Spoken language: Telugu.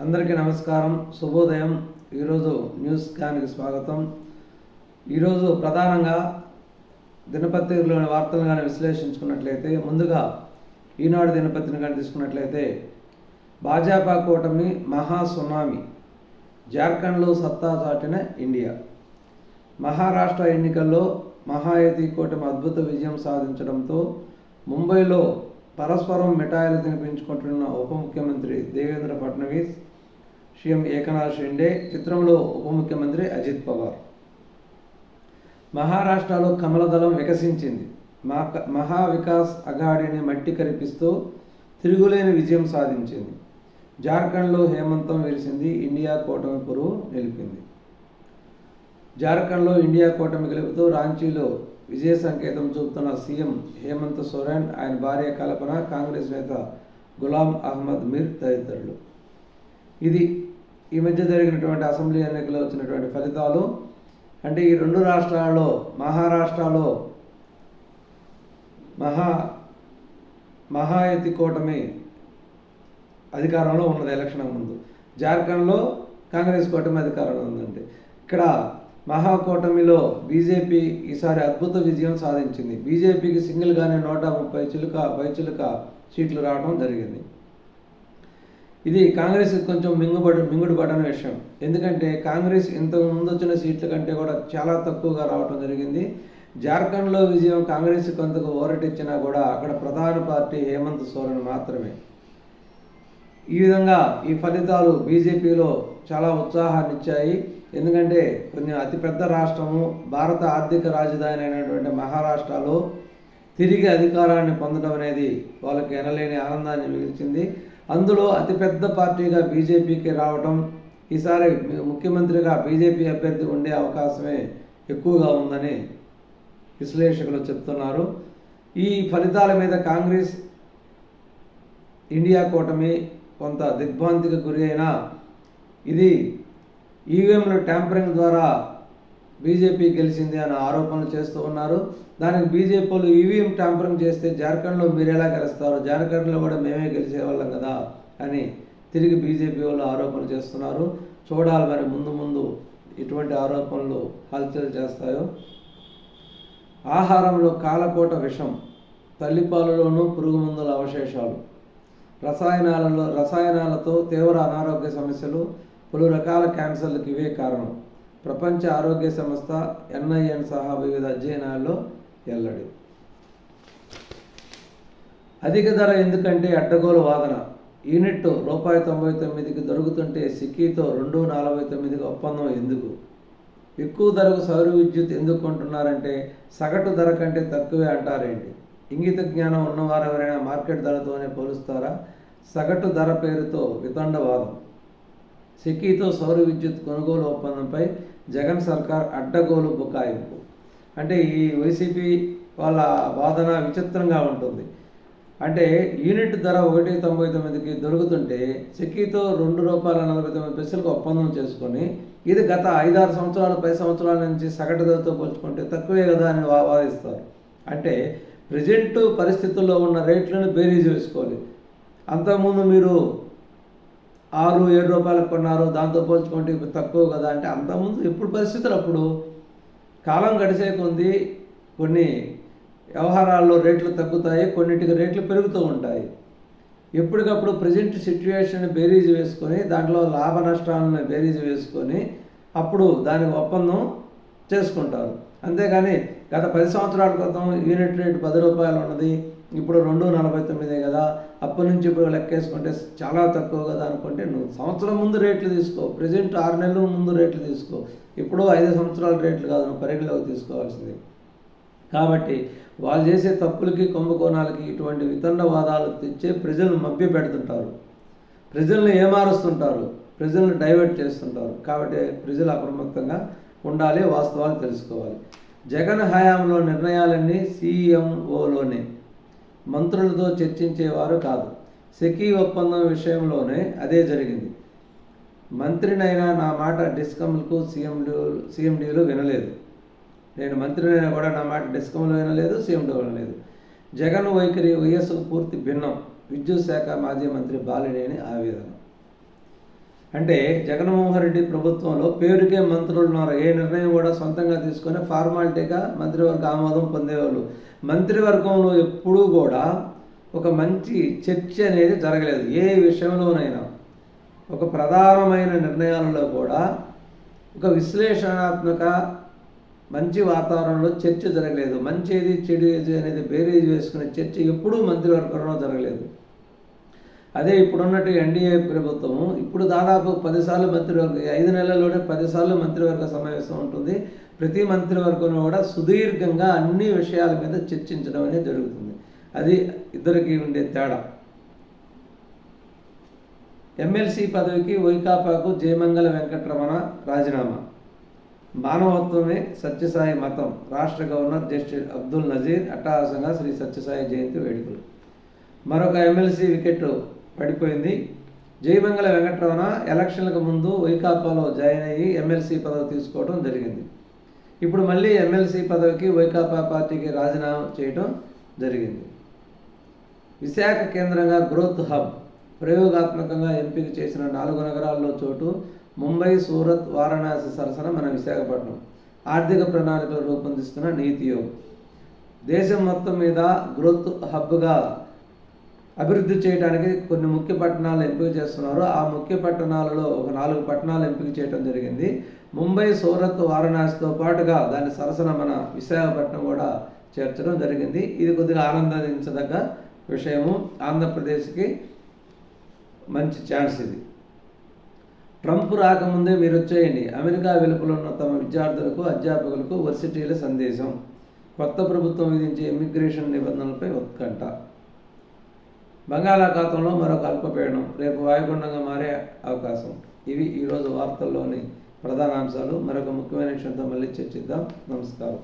అందరికీ నమస్కారం. శుభోదయం. ఈరోజు న్యూస్ స్కాన్కి స్వాగతం. ఈరోజు ప్రధానంగా దినపత్రికలోని వార్తలు కానీ విశ్లేషించుకున్నట్లయితే ముందుగా ఈనాడు దినపత్రిక కానీ తీసుకున్నట్లయితే భాజపా కూటమి మహా సునామీ జార్ఖండ్లో సత్తా చాటిన ఇండియా. మహారాష్ట్ర ఎన్నికల్లో మహాయతి కూటమి అద్భుత విజయం సాధించడంతో ముంబైలో పరస్పరం మిఠాయిలు తినిపించుకుంటున్న ఉప ముఖ్యమంత్రి దేవేంద్ర ఫడ్నవీస్ సీఎం ఏకనాథ్ షిండే చిత్రంలో ఉప ముఖ్యమంత్రి అజిత్ పవార్. మహారాష్ట్రలో కమలదళం వికసించింది. మహా మహా వికాస్ అఘాడీని మట్టి కరిపిస్తూ తిరుగులేని విజయం సాధించింది. జార్ఖండ్లో హేమంతం విరిసింది ఇండియా కూటమి పురువు నిలిపింది. జార్ఖండ్లో ఇండియా కూటమి గెలుపుతూ రాంచీలో విజయ సంకేతం చూపుతున్న సీఎం హేమంత్ సోరెన్ ఆయన భార్య కల్పన కాంగ్రెస్ నేత గులాం అహ్మద్ మీర్ తదితరులు. ఇది ఈ మధ్య జరిగినటువంటి అసెంబ్లీ ఎన్నికల్లో వచ్చినటువంటి ఫలితాలు అంటే ఈ రెండు రాష్ట్రాల్లో మహారాష్ట్రలో మహా మహాయతి కూటమి అధికారంలో ఉన్నది ఎలక్షన్ ముందు. జార్ఖండ్లో కాంగ్రెస్ కూటమి అధికారంలో ఉందండి. ఇక్కడ మహాకూటమిలో బీజేపీ ఈసారి అద్భుత విజయం సాధించింది. బీజేపీకి సింగిల్గానే నూట ముప్పై చిలుక పై చిలుక సీట్లు రావడం జరిగింది. ఇది కాంగ్రెస్ కొంచెం మింగుబడి మింగుడుబడని విషయం. ఎందుకంటే కాంగ్రెస్ ఇంతకు ముందు వచ్చిన సీట్ల కంటే కూడా చాలా తక్కువగా రావడం జరిగింది. జార్ఖండ్లో విజయం కాంగ్రెస్ కొంతకు ఓరటిచ్చినా కూడా అక్కడ ప్రధాన పార్టీ హేమంత్ సోరెన్ మాత్రమే. ఈ విధంగా ఈ ఫలితాలు బీజేపీలో చాలా ఉత్సాహాన్ని ఇచ్చాయి ఎందుకంటే కొంచెం అతిపెద్ద రాష్ట్రము భారత ఆర్థిక రాజధాని అయినటువంటి మహారాష్ట్రలో తిరిగి అధికారాన్ని పొందడం అనేది వాళ్ళకి ఎనలేని ఆనందాన్ని మిగిల్చింది. అందులో అతిపెద్ద పార్టీగా బీజేపీకి రావడం ఈసారి ముఖ్యమంత్రిగా బీజేపీ అభ్యర్థి ఉండే అవకాశమే ఎక్కువగా ఉందని విశ్లేషకులు చెప్తున్నారు. ఈ ఫలితాల మీద కాంగ్రెస్ ఇండియా కూటమి కొంత దిగ్భ్రాంతికి గురి అయినా ఇది ఈవీఎంల ట్యాంపరింగ్ ద్వారా బీజేపీ గెలిచింది అనే ఆరోపణలు చేస్తూ ఉన్నారు. దానికి బీజేపీ వాళ్ళు ఈవీఎం ట్యాంపరింగ్ చేస్తే జార్ఖండ్లో మీరు ఎలా గెలుస్తారు? జార్ఖండ్లో కూడా మేమే గెలిచేవాళ్ళం కదా అని తిరిగి బీజేపీ వాళ్ళు ఆరోపణలు చేస్తున్నారు. చూడాలి మరి ముందు ముందు ఇటువంటి ఆరోపణలు హల్చల్ చేస్తాయో. ఆహారంలో కాలకోట విషం తల్లిపాలలోనూ పురుగు మందుల అవశేషాలు రసాయనాలలో రసాయనాలతో తీవ్ర అనారోగ్య సమస్యలు పలు రకాల క్యాన్సర్లకు ఇవే కారణం. ప్రపంచ ఆరోగ్య సంస్థ ఎన్ఐఎన్ సహా వివిధ అధ్యయనాల్లో వెల్లడి అధిక ధర ఎందుకంటే అడ్డగోలు వాదన. యూనిట్ రూపాయి తొంభై తొమ్మిదికి దొరుకుతుంటే సిక్కీతో రెండు నలభై తొమ్మిదికి ఒప్పందం ఎందుకు? ఎక్కువ ధరకు సౌర విద్యుత్ ఎందుకు కొంటున్నారంటే సగటు ధర కంటే తక్కువే అంటారేంటి? ఇంగిత జ్ఞానం ఉన్నవారు ఎవరైనా మార్కెట్ ధరతోనే పోలుస్తారా? సగటు ధర పేరుతో వితండవాదం. సెకీతో సౌర విద్యుత్ కొనుగోలు ఒప్పందంపై జగన్ సర్కార్ అడ్డగోలు బుకాయింపు. అంటే ఈ వైసీపీ వాళ్ళ వాదన విచిత్రంగా ఉంటుంది. అంటే యూనిట్ ధర ఒకటి తొంభై తొమ్మిదికి దొరుకుతుంటే చెక్కీతో రెండు రూపాయల నలభై తొమ్మిది పైసలకు ఒప్పందం చేసుకొని ఇది గత ఐదారు సంవత్సరాలు పది సంవత్సరాల నుంచి సగటు ధరతో పోల్చుకుంటే తక్కువే కదా అని వాదిస్తారు. అంటే ప్రజెంట్ పరిస్థితుల్లో ఉన్న రేట్లను బేరీజ్ వేసుకోవాలి. అంతకుముందు మీరు ఆరు ఏడు రూపాయలకు కొన్నారు దాంతో పోల్చుకుంటే ఇప్పుడు తక్కువ కదా అంటే అంతకుముందు ఎప్పుడు పరిస్థితులు అప్పుడు కాలం గడిచే కొంది కొన్ని వ్యవహారాల్లో రేట్లు తగ్గుతాయి కొన్నిటికి రేట్లు పెరుగుతూ ఉంటాయి. ఎప్పటికప్పుడు ప్రజెంట్ సిచ్యువేషన్ బేరీజ్ వేసుకొని దాంట్లో లాభ నష్టాలను బేరీజ్ వేసుకొని అప్పుడు దానికి ఒప్పందం చేసుకుంటారు. అంతేగాని గత పది సంవత్సరాల క్రితం యూనిట్ రేట్ పది రూపాయలు ఉన్నది ఇప్పుడు రెండు నలభై తొమ్మిదే కదా అప్పటి నుంచి ఇప్పుడు లెక్కేసుకుంటే చాలా తక్కువ కదా అనుకుంటే నువ్వు సంవత్సరం ముందు రేట్లు తీసుకో ప్రజెంట్ ఆరు నెలల ముందు రేట్లు తీసుకో ఇప్పుడు ఐదు సంవత్సరాల రేట్లు కాదు నువ్వు పరిగణలోకి తీసుకోవాల్సింది. కాబట్టి వాళ్ళు చేసే తప్పులకి కుంభకోణాలకి ఇటువంటి వితండవాదాలు తెచ్చే ప్రజలను మభ్య పెడుతుంటారు. ప్రజలను ఏమారుస్తుంటారు? ప్రజలను డైవర్ట్ చేస్తుంటారు. కాబట్టి ప్రజలు అప్రమత్తంగా ఉండాలి వాస్తవాలు తెలుసుకోవాలి. జగన్ హయాంలో నిర్ణయాలన్నీ సీఎంఓలోనే మంత్రులతో చర్చించేవారు కాదు. సెకీ ఒప్పందం విషయంలోనే అదే జరిగింది. మంత్రినైనా నా మాట డిస్కమ్లకు సీఎండీ సీఎండీలు వినలేదు. నేను మంత్రినైనా కూడా నా మాట డిస్కమ్లు వినలేదు సీఎండీ వినలేదు. జగన్ వైఖరి వైఎస్కు పూర్తి భిన్నం. విద్యుత్ శాఖ మాజీ మంత్రి బాలినేని ఆవేదన. అంటే జగన్మోహన్ రెడ్డి ప్రభుత్వంలో పేరుకే మంత్రులు ఉన్నారు ఏ నిర్ణయం కూడా సొంతంగా తీసుకొని ఫార్మాలిటీగా మంత్రివర్గ ఆమోదం పొందేవాళ్ళు. మంత్రివర్గంలో ఎప్పుడూ కూడా ఒక మంచి చర్చ అనేది జరగలేదు. ఏ విషయంలోనైనా ఒక ప్రధానమైన నిర్ణయాలలో కూడా ఒక విశ్లేషణాత్మక మంచి వాతావరణంలో చర్చ జరగలేదు. మంచిది చెడు ఏది అనేది బేరీజ్ వేసుకునే చర్చ ఎప్పుడూ మంత్రివర్గంలో జరగలేదు. అదే ఇప్పుడున్నట్టు ఎన్డీఏ ప్రభుత్వం ఇప్పుడు దాదాపు పదిసార్లు మంత్రివర్గ ఐదు నెలల్లోనే పదిసార్లు మంత్రివర్గ సమావేశం ఉంటుంది. ప్రతి మంత్రివర్గంలో కూడా సుదీర్ఘంగా అన్ని విషయాల మీద చర్చించడం అనేది జరుగుతుంది. అది ఇద్దరికి ఉండే తేడా. ఎమ్మెల్సీ పదవికి వైకాపాకు జయమంగళ వెంకటరమణ రాజీనామా. మానవత్వమే సత్యసాయి మతం. రాష్ట్ర గవర్నర్ జస్టిస్ అబ్దుల్ నజీర్ అట్టహాసంగా శ్రీ సత్యసాయి జయంతి వేడుకలు. మరొక ఎమ్మెల్సీ వికెట్ పడిపోయింది. జయమంగళ వెంకటరమణ ఎలక్షన్లకు ముందు వైకాపాలో జాయిన్ అయ్యి ఎమ్మెల్సీ పదవి తీసుకోవడం జరిగింది. ఇప్పుడు మళ్ళీ ఎమ్మెల్సీ పదవికి వైకాపా పార్టీకి రాజీనామా చేయడం జరిగింది. విశాఖ కేంద్రంగా గ్రోత్ హబ్ ప్రయోగాత్మకంగా ఎంపిక చేసిన నాలుగు నగరాల్లో చోటు ముంబై సూరత్ వారణాసి సరసన మన విశాఖపట్నం. ఆర్థిక ప్రణాళికలు రూపొందిస్తున్న నీతి యోగ్. దేశం మొత్తం మీద గ్రోత్ హబ్గా అభివృద్ధి చేయడానికి కొన్ని ముఖ్య పట్టణాలు ఎంపిక చేస్తున్నారు. ఆ ముఖ్య పట్టణాలలో ఒక నాలుగు పట్టణాలు ఎంపిక చేయడం జరిగింది. ముంబై సూరత్ వారణాసితో పాటుగా దాని సరసన మన విశాఖపట్నం కూడా చేర్చడం జరిగింది. ఇది కొద్దిగా ఆనందించదగ్గ విషయము. ఆంధ్రప్రదేశ్కి మంచి ఛాన్స్ ఇది. ట్రంప్ రాకముందే మీరు వచ్చేయండి. అమెరికా వెలుపల ఉన్న తమ విద్యార్థులకు అధ్యాపకులకు వర్సిటీల సందేశం. కొత్త ప్రభుత్వం విధించే ఇమ్మిగ్రేషన్ నిబంధనలపై ఉత్కంఠ. బంగాళాఖాతంలో మరొక అల్పపీడనం రేపు వాయుగుండంగా మారే అవకాశం. ఇవి ఈరోజు వార్తల్లోని ప్రధాన అంశాలు మరొక ముఖ్యమైన విషయంతో మళ్ళీ చర్చిద్దాం. నమస్కారం.